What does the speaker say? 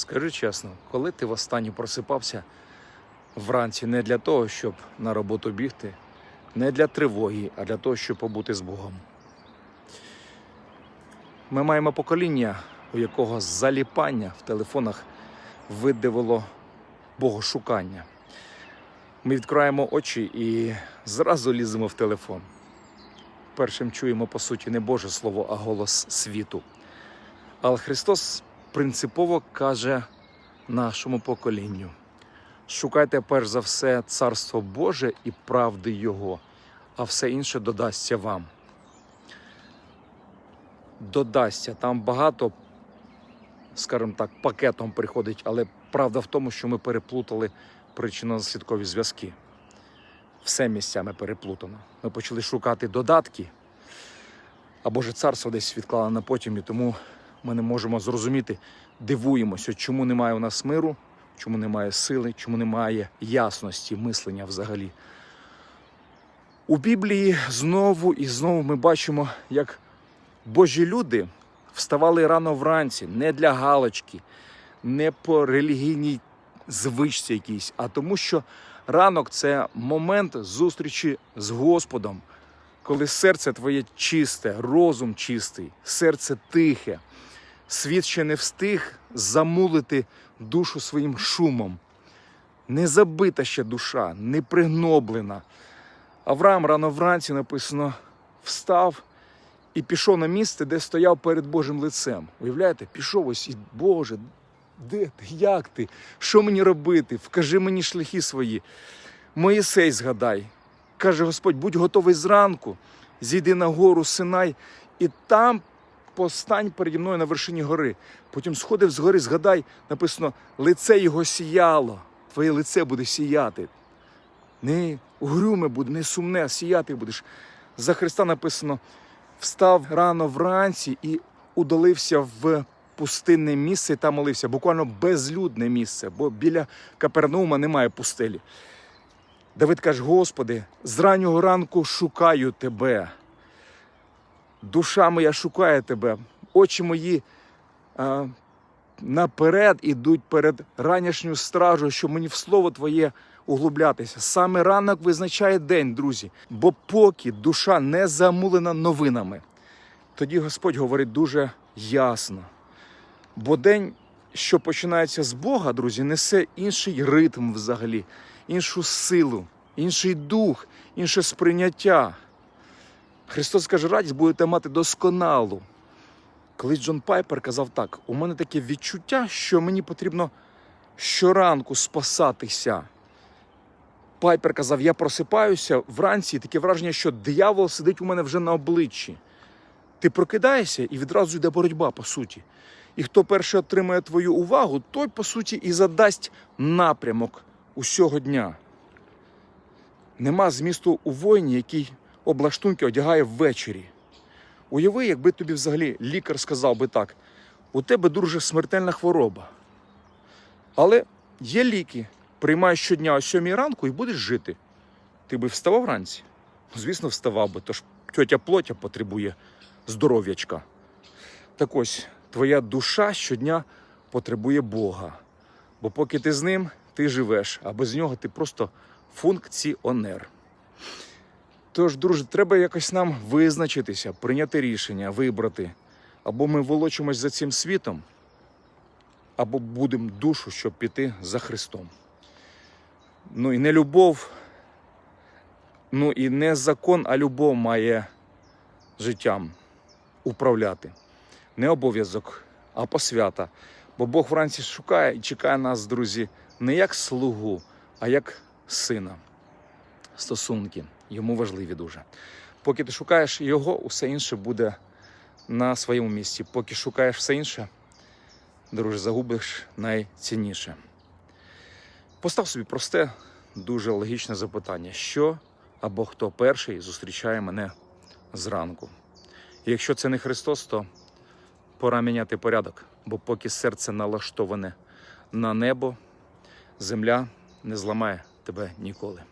Скажи чесно, коли ти востаннє просипався вранці не для того, щоб на роботу бігти, не для тривоги, а для того, щоб побути з Богом. Ми маємо покоління, у якого заліпання в телефонах видавило богошукання. Ми відкриваємо очі і зразу ліземо в телефон. Першим чуємо, по суті, не Боже Слово, а голос світу. Але Христос принципово каже нашому поколінню: шукайте перш за все Царство Боже і правди Його, а все інше додасться вам. Додасться. Там багато, скажімо так, пакетом приходить, але правда в тому, що ми переплутали причинно-наслідкові зв'язки. Все місцями переплутано. Ми почали шукати додатки, а Боже царство десь відклали на потім, і тому ми не можемо зрозуміти, дивуємося, чому немає у нас миру, чому немає сили, чому немає ясності мислення взагалі. У Біблії знову і знову ми бачимо, як Божі люди вставали рано вранці не для галочки, не по релігійній звичці якійсь, а тому, що ранок це момент зустрічі з Господом, коли серце твоє чисте, розум чистий, серце тихе. Світ ще не встиг замулити душу своїм шумом. Не забита ще душа, не пригноблена. Авраам рано вранці написано встав і пішов на місце, де стояв перед Божим лицем. Уявляєте, пішов ось і Боже, де ти? Як ти? Що мені робити? Вкажи мені шляхи свої. Моїсей згадай. Каже Господь, будь готовий зранку, зійди на гору Синай, і там постань переді мною на вершині гори. Потім сходив з гори, згадай, написано, лице його сіяло, твоє лице буде сіяти. Не угрюме буде, не сумне, а сіяти будеш. За Христа написано: встав рано вранці і удалився в пустинне місце і там молився, буквально безлюдне місце, бо біля Капернаума немає пустелі. Давид каже: Господи, з раннього ранку шукаю тебе. Душа моя шукає тебе, очі мої а, наперед ідуть перед ранішньою стражою, щоб мені в слово Твоє углублятися. Саме ранок визначає день, друзі, бо поки душа не замулена новинами, тоді Господь говорить дуже ясно. Бо день, що починається з Бога, друзі, несе інший ритм взагалі, іншу силу, інший дух, інше сприйняття. Христос каже, радість будете мати досконалу. Колись Джон Пайпер казав так: у мене таке відчуття, що мені потрібно щоранку спасатися. Пайпер казав, я просипаюся вранці, і таке враження, що диявол сидить у мене вже на обличчі. Ти прокидаєшся і відразу йде боротьба, по суті. І хто перший отримає твою увагу, той, по суті, і задасть напрямок усього дня. Нема змісту у воїні, який облаштунки одягає ввечері. Уяви, якби тобі взагалі лікар сказав би так: у тебе дуже смертельна хвороба. Але є ліки, приймай щодня о 7 ранку і будеш жити. Ти би вставав вранці? Звісно, вставав би, тож тьотя плотя потребує здоров'ячка. Так ось, твоя душа щодня потребує Бога. Бо поки ти з ним, ти живеш, а без нього ти просто функціонер. Тож, друже, треба якось нам визначитися, прийняти рішення, вибрати. Або ми волочимось за цим світом, або будемо душу, щоб піти за Христом. Ну і не любов, ну і не закон, а любов має життям управляти. Не обов'язок, а посвята. Бо Бог вранці шукає і чекає нас, друзі, не як слугу, а як сина. Стосунки йому важливі дуже. Поки ти шукаєш його, усе інше буде на своєму місці. Поки шукаєш все інше, друже, загубиш найцінніше. Постав собі просте, дуже логічне запитання: що або хто перший зустрічає мене зранку? І якщо це не Христос, то пора міняти порядок, бо поки серце налаштоване на небо, земля не зламає тебе ніколи.